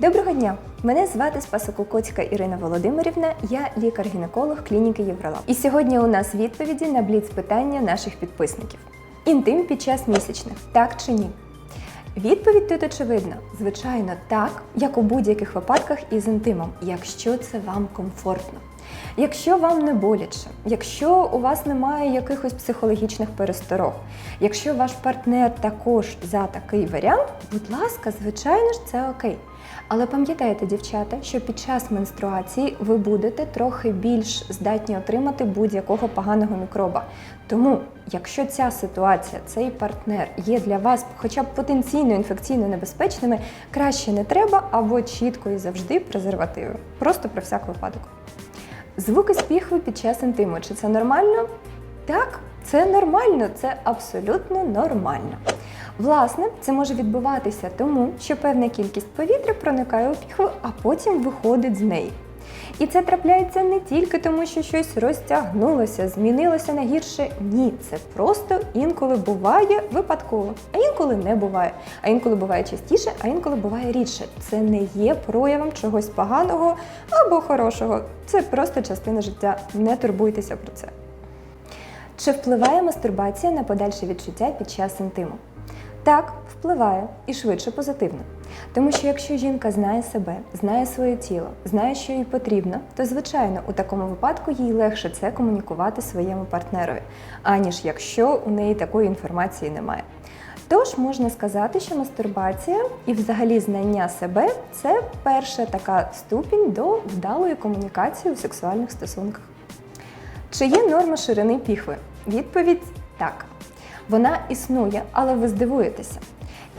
Доброго дня! Мене звати Спасококоцька Ірина Володимирівна, я лікар-гінеколог клініки Євролаб. І сьогодні у нас відповіді на бліц питання наших підписників. Інтим під час місячних, так чи ні? Відповідь тут очевидна. Звичайно, так, як у будь-яких випадках із інтимом, якщо це вам комфортно. Якщо вам не боляче, якщо у вас немає якихось психологічних пересторог, якщо ваш партнер також за такий варіант, будь ласка, звичайно ж, це окей. Але пам'ятайте, дівчата, що під час менструації ви будете трохи більш здатні отримати будь-якого поганого мікроба. Тому, якщо ця ситуація, цей партнер є для вас хоча б потенційно інфекційно небезпечними, краще не треба або чітко і завжди презервативи. Просто про всяк випадок. Звуки з піхви під час інтиму. Чи це нормально? Так, це нормально, це абсолютно нормально. Власне, це може відбуватися тому, що певна кількість повітря проникає у піхву, а потім виходить з неї. І це трапляється не тільки тому, що щось розтягнулося, змінилося на гірше. Ні, це просто інколи буває випадково, а інколи не буває. А інколи буває частіше, а інколи буває рідше. Це не є проявом чогось поганого або хорошого. Це просто частина життя. Не турбуйтеся про це. Чи впливає мастурбація на подальше відчуття під час інтиму? Так, впливає і швидше позитивно. Тому що якщо жінка знає себе, знає своє тіло, знає, що їй потрібно, то звичайно у такому випадку їй легше це комунікувати своєму партнерові, аніж якщо у неї такої інформації немає. Тож можна сказати, що мастурбація і взагалі знання себе це перша така ступінь до вдалої комунікації у сексуальних стосунках. Чи є норма ширини піхви? Відповідь так. Вона існує, але ви здивуєтеся.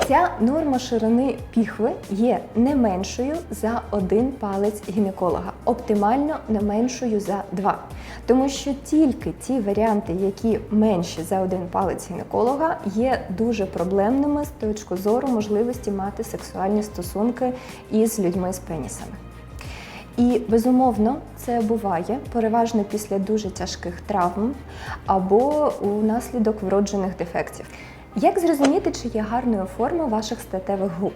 Ця норма ширини піхви є не меншою за один палець гінеколога, оптимально не меншою за два. Тому що тільки ті варіанти, які менші за один палець гінеколога, є дуже проблемними з точки зору можливості мати сексуальні стосунки із людьми з пенісами. І безумовно це буває переважно після дуже тяжких травм або унаслідок вроджених дефектів. Як зрозуміти, чи є гарною форма ваших статевих губ?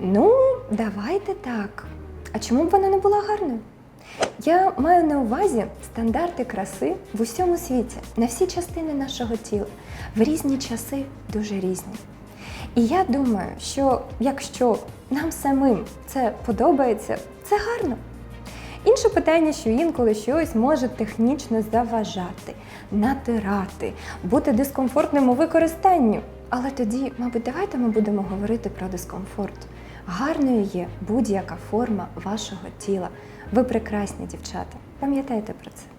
Ну, давайте так. А чому б вона не була гарною? Я маю на увазі стандарти краси в усьому світі, на всі частини нашого тіла, в різні часи дуже різні. І я думаю, що якщо нам самим це подобається, це гарно. Інше питання, що інколи щось може технічно заважати, натирати, бути дискомфортним у використанню. Але тоді, мабуть, давайте ми будемо говорити про дискомфорт. Гарною є будь-яка форма вашого тіла. Ви прекрасні дівчата. Пам'ятайте про це.